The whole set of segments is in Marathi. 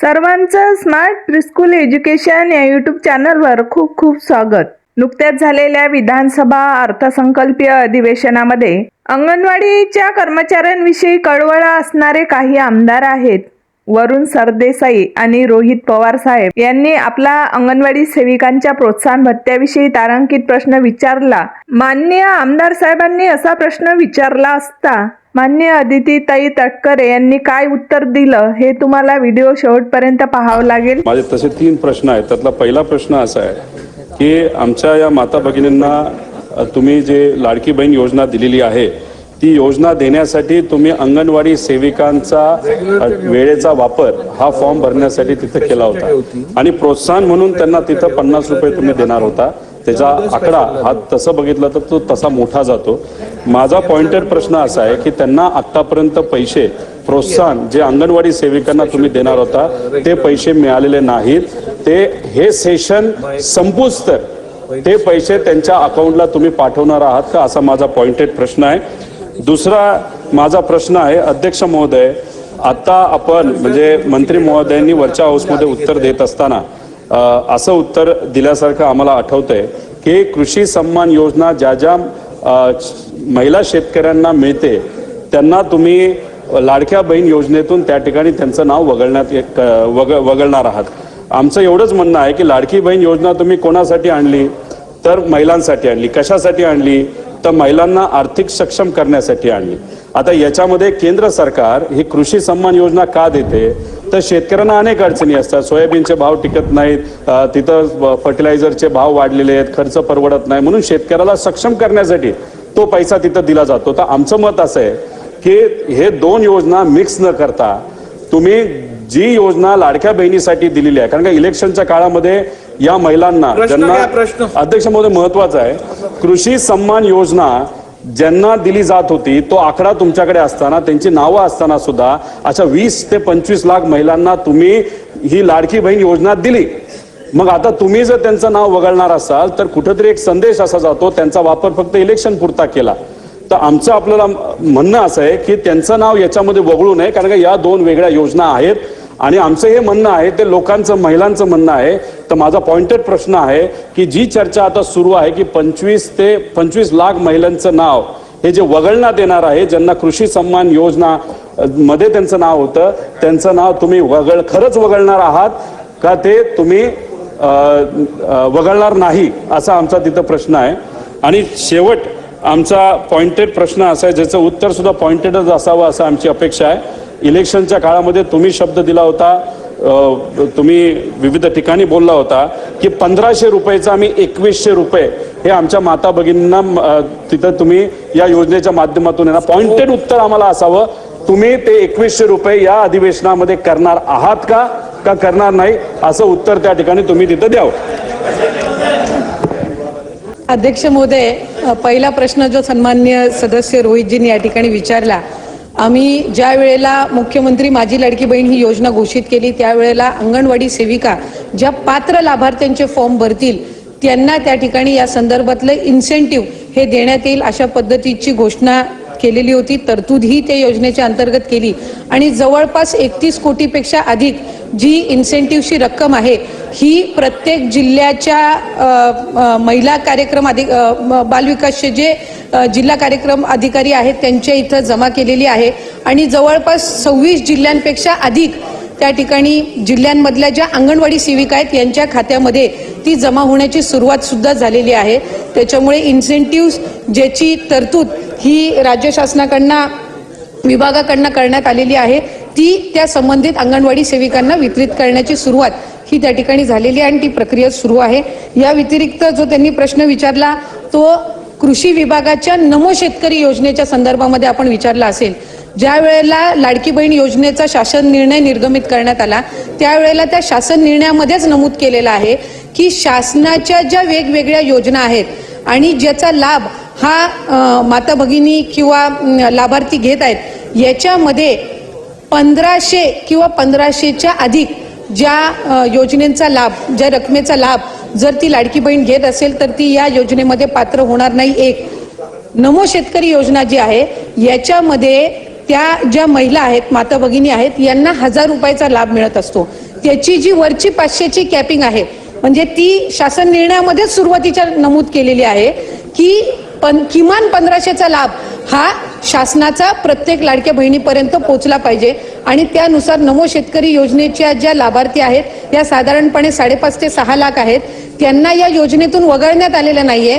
सर्वांचं स्मार्ट प्रिस्कूल एज्युकेशन या यूट्यूब चॅनलवर खूप खूप स्वागत. नुकत्याच झालेल्या विधानसभा अर्थसंकल्पीय अधिवेशनामध्ये अंगणवाडीच्या कर्मचाऱ्यांविषयी कळवळा असणारे काही आमदार आहेत. वरुण सरदेसाई आणि रोहित पवार साहेब यांनी आपला अंगणवाडी सेविकांच्या प्रोत्साहन भत्त्याविषयी तारांकित प्रश्न विचारला. माननीय आमदार साहेबांनी असा प्रश्न विचारला असता मान्य अदितीताई तटकरे यांनी काय उत्तर दिलं हे तुम्हाला व्हिडिओ शेवटपर्यंत पाहावं लागेल. माझे तसे तीन प्रश्न आहेत. त्यातला पहिला प्रश्न असा आहे की आमच्या या माता भगिनींना तुम्ही जे लाडकी बहीण योजना दिलेली आहे ती योजना देण्यासाठी तुम्ही अंगणवाडी सेविकांचा वेळेचा वापर हा फॉर्म भरण्यासाठी तिथं केला होता. आणि प्रोत्साहन म्हणून त्यांना तिथं पन्नास रुपये तुम्ही देणार होता. त्याचा आकडा हा तसं बघितलं तर तो तसा मोठा जातो. माझा पॉइंटेड प्रश्न असा आहे की त्यांना आतापर्यंत पैसे प्रोत्साहन जे अंगणवाडी सेविकांना तुम्ही देणार होता ते पैसे मिळालेले नाहीत. ते हे सेशन संपूच तर ते पैसे त्यांच्या अकाउंटला तुम्ही पाठवणार आहात का? असा माझा पॉइंटेड प्रश्न आहे. दुसरा माझा प्रश्न आहे अध्यक्ष महोदय आता आपण म्हणजे मंत्री महोदयांनी वरच्या हाऊसमध्ये उत्तर देत असताना असं उत्तर दिल्यासारखं आम्हाला आठवतंय की कृषी सन्मान योजना ज्या ज्या महिला शेतकऱ्यांना मिळते त्यांना तुम्ही लाडक्या बहीण योजनेतून त्या ठिकाणी त्यांचं नाव वगळण्यात एक वग वगळणार आहात. आमचं एवढंच म्हणणं आहे की लाडकी बहीण योजना तुम्ही कोणासाठी आणली? तर महिलांसाठी आणली. कशासाठी आणली? तर महिलांना आर्थिक सक्षम करण्यासाठी आणली. आता याच्यामध्ये केंद्र सरकार ही कृषी सन्मान योजना का देते? तर शेतकऱ्यांना अनेक अडचणी असतात. सोयाबीनचे भाव टिकत नाहीत. तिथं फर्टिलायझरचे भाव वाढलेले आहेत. खर्च परवडत नाही. म्हणून शेतकऱ्याला सक्षम करण्यासाठी तो पैसा तिथं दिला जातो. तर आमचं मत असं आहे की हे दोन योजना मिक्स न करता तुम्ही जी योजना लाडक्या बहिणीसाठी दिलेली आहे कारण का इलेक्शनच्या काळामध्ये या महिलांना प्रश्न. अध्यक्ष महोदय महत्वाचं आहे. कृषी सन्मान योजना ज्यांना दिली जात होती तो आकडा तुमच्याकडे असताना त्यांची नावं असताना सुद्धा अशा वीस ते पंचवीस लाख महिलांना तुम्ही ही लाडकी बहीण योजना दिली. मग आता तुम्ही जर त्यांचं नाव वगळणार असाल तर कुठंतरी एक संदेश असा जातो त्यांचा वापर फक्त इलेक्शन पुरता केला. तर आमचं आपल्याला म्हणणं असं आहे की त्यांचं नाव याच्यामध्ये वगळू नये कारण का या दोन वेगळ्या योजना आहेत. आणि आमचं हे म्हणणं आहे ते लोकांचं महिलांचं म्हणणं आहे. तर माझा पॉइंटेड प्रश्न आहे की जी चर्चा आता सुरू आहे की पंचवीस ते पंचवीस लाख महिलांचं नाव हे जे वगळण्यात येणार आहे ज्यांना कृषी सन्मान योजना मध्ये त्यांचं नाव होतं त्यांचं नाव तुम्ही वगळ खरंच वगळणार आहात का ते तुम्ही वगळणार नाही असा आमचा तिथं प्रश्न आहे. आणि शेवट आमचा पॉइंटेड प्रश्न असा आहे ज्याचं उत्तर सुद्धा पॉइंटेडच असावं असं आमची अपेक्षा आहे. इलेक्शनच्या काळामध्ये तुम्ही शब्द दिला होता तुम्ही विविध ठिकाणी बोलला होता की पंधराशे रुपयेचा आम्ही एकवीसशे रुपये हे आमच्या माता भगिनींना तिथं तुम्ही या योजनेच्या माध्यमातून येणार पॉइंटेड उत्तर आम्हाला असावं. तुम्ही ते एकवीसशे रुपये या अधिवेशनामध्ये करणार आहात का का करणार नाही असं उत्तर त्या ठिकाणी तुम्ही तिथं द्यावं. अध्यक्ष महोदय पहिला प्रश्न जो सन्मान्य सदस्य रोहितजींनी या ठिकाणी विचारला आम्ही ज्या वेळेला मुख्यमंत्री माझी लाडकी बहीण ही योजना घोषित केली त्यावेळेला अंगणवाडी सेविका ज्या पात्र लाभार्थ्यांचे फॉर्म भरतील त्यांना त्या ठिकाणी या संदर्भातलं इन्सेंटिव्ह हे देण्यात येईल अशा पद्धतीची घोषणा केलेली होती तरतूद ही त्या योजनेच्या अंतर्गत केली. आणि जवळपास एकतीस कोटीपेक्षा अधिक जी इन्सेंटिव्हची रक्कम आहे ही प्रत्येक जिल्ह्याच्या महिला कार्यक्रम अधिक म- बालविकासचे जे जिल्हा कार्यक्रम अधिकारी आहेत त्यांच्या इथं जमा केलेली आहे. आणि जवळपास सव्वीस जिल्ह्यांपेक्षा अधिक त्या ठिकाणी जिल्ह्यांमधल्या ज्या अंगणवाडी सेविका आहेत यांच्या खात्यामध्ये ती जमा होण्याची सुरुवात सुद्धा झालेली आहे. त्याच्यामुळे इन्सेंटिव्ह ज्याची तरतूद ही राज्य शासनाकडनं विभागाकडनं करण्यात आलेली आहे ती त्या संबंधित अंगणवाडी सेविकांना वितरित करण्याची सुरुवात ही त्या ठिकाणी झालेली आहे आणि ती प्रक्रिया सुरू आहे. या व्यतिरिक्त जो त्यांनी प्रश्न विचारला तो कृषी विभागाच्या नमो शेतकरी योजनेच्या संदर्भामध्ये आपण विचारला असेल ज्या वेळेला लाडकी बहीण योजनेचा शासन निर्णय निर्गमित करण्यात आला त्यावेळेला त्या शासन निर्णयामध्येच नमूद केलेलं आहे की शासनाच्या ज्या वेगवेगळ्या योजना आहेत आणि ज्याचा लाभ हा माता भगिनी किंवा लाभार्थी घेत आहेत याच्यामध्ये पंधराशे किंवा पंधराशेच्या अधिक ज्या योजनेचा लाभ ज्या रकमेचा लाभ जर ती लाडकी बहीण घेत असेल तर ती या योजनेमध्ये पात्र होणार नाही एक. नमो शेतकरी योजना जी आहे याच्यामध्ये त्या ज्या महिला आहेत माता भगिनी आहेत यांना हजार रुपयाचा लाभ मिळत असतो. त्याची जी वरची पाचशेची कॅपिंग आहे म्हणजे ती शासन निर्णयामध्येच सुरुवातीच्या नमूद केलेली आहे की पण किमान पंधराशेचा लाभ हा शासनाचा प्रत्येक लाडक्या बहिणीपर्यंत पोहोचला पाहिजे आणि त्यानुसार नमो शेतकरी योजनेच्या ज्या लाभार्थी आहेत या साधारणपणे साडेपाच ते सहा लाख आहेत त्यांना या योजनेतून वगळण्यात आलेलं नाहीये.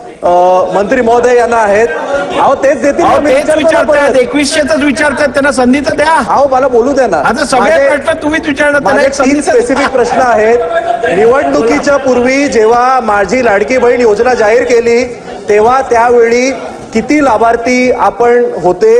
मंत्री महोदय यांना आहेत. अहो तेच देतील. एकवीसशेच विचारतायत त्यांना संधी तर द्या. अहो मला बोलू द्या ना. तुम्हीच विचारणार. तीन. स्पेसिफिक प्रश्न आहेत. निवडणुकीच्या पूर्वी जेव्हा माझी लाडकी बहीण योजना जाहीर केली तेव्हा त्यावेळी किती लाभार्थी आपण होते?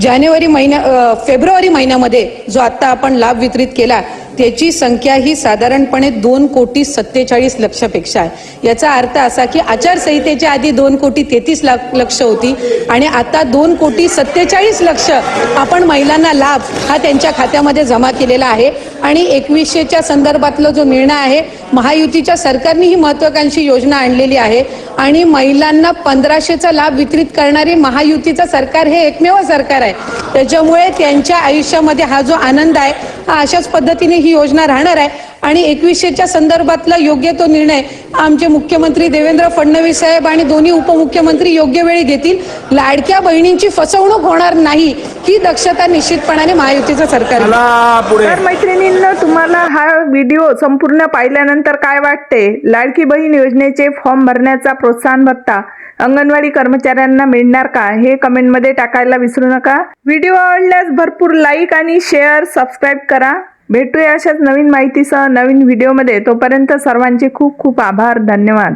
जानेवारी महिन्या फेब्रुवारी महिन्यामध्ये जो आत्ता आपण लाभ वितरित केला त्याची संख्या ही साधारणपणे दोन कोटी सत्तेचाळीस लक्षापेक्षा आहे. याचा अर्थ असा की आचारसंहितेच्या आधी दोन कोटी तेहतीस लाख लक्ष होती आणि आता दोन कोटी सत्तेचाळीस लक्ष आपण महिलांना लाभ हा त्यांच्या खात्यामध्ये जमा केलेला आहे. आणि एकवीसशेच्या संदर्भातला जो निर्णय आहे महायुतीच्या सरकारने ही महत्वाकांक्षी योजना आणलेली आहे. आणि महिलांना पंधराशेचा लाभ वितरित करणारी महायुतीचं सरकार हे एकमेव सरकार आहे. त्याच्यामुळे त्यांच्या आयुष्यामध्ये हा जो आनंद आहे हा अशाच पद्धतीने ही योजना राहणार आहे. आणि एकवीसशेच्या संदर्भातला योग्य तो निर्णय आमचे मुख्यमंत्री देवेंद्र फडणवीस साहेब आणि दोन्ही उपमुख्यमंत्री योग्य वेळी घेतील. लाडक्या बहिणींची फसवणूक होणार नाही ही दक्षता निश्चितपणाने महायुतीचं सरकार मैत्रिणींनो तुम्हाला हा व्हिडिओ संपूर्ण पाहिल्यानंतर काय वाटते? लाडकी बहीण योजनेचे फॉर्म भरण्याचा प्रोत्साहन भत्ता अंगणवाडी कर्मचाऱ्यांना मिळणार का? हे कमेंटमध्ये टाकायला विसरू नका. व्हिडिओ आवडल्यास भरपूर लाईक आणि शेअर सबस्क्राईब करा. भेटूया अशाच नवीन माहितीसह नवीन व्हिडिओमध्ये. तोपर्यंत सर्वांचे खूप खूप आभार धन्यवाद.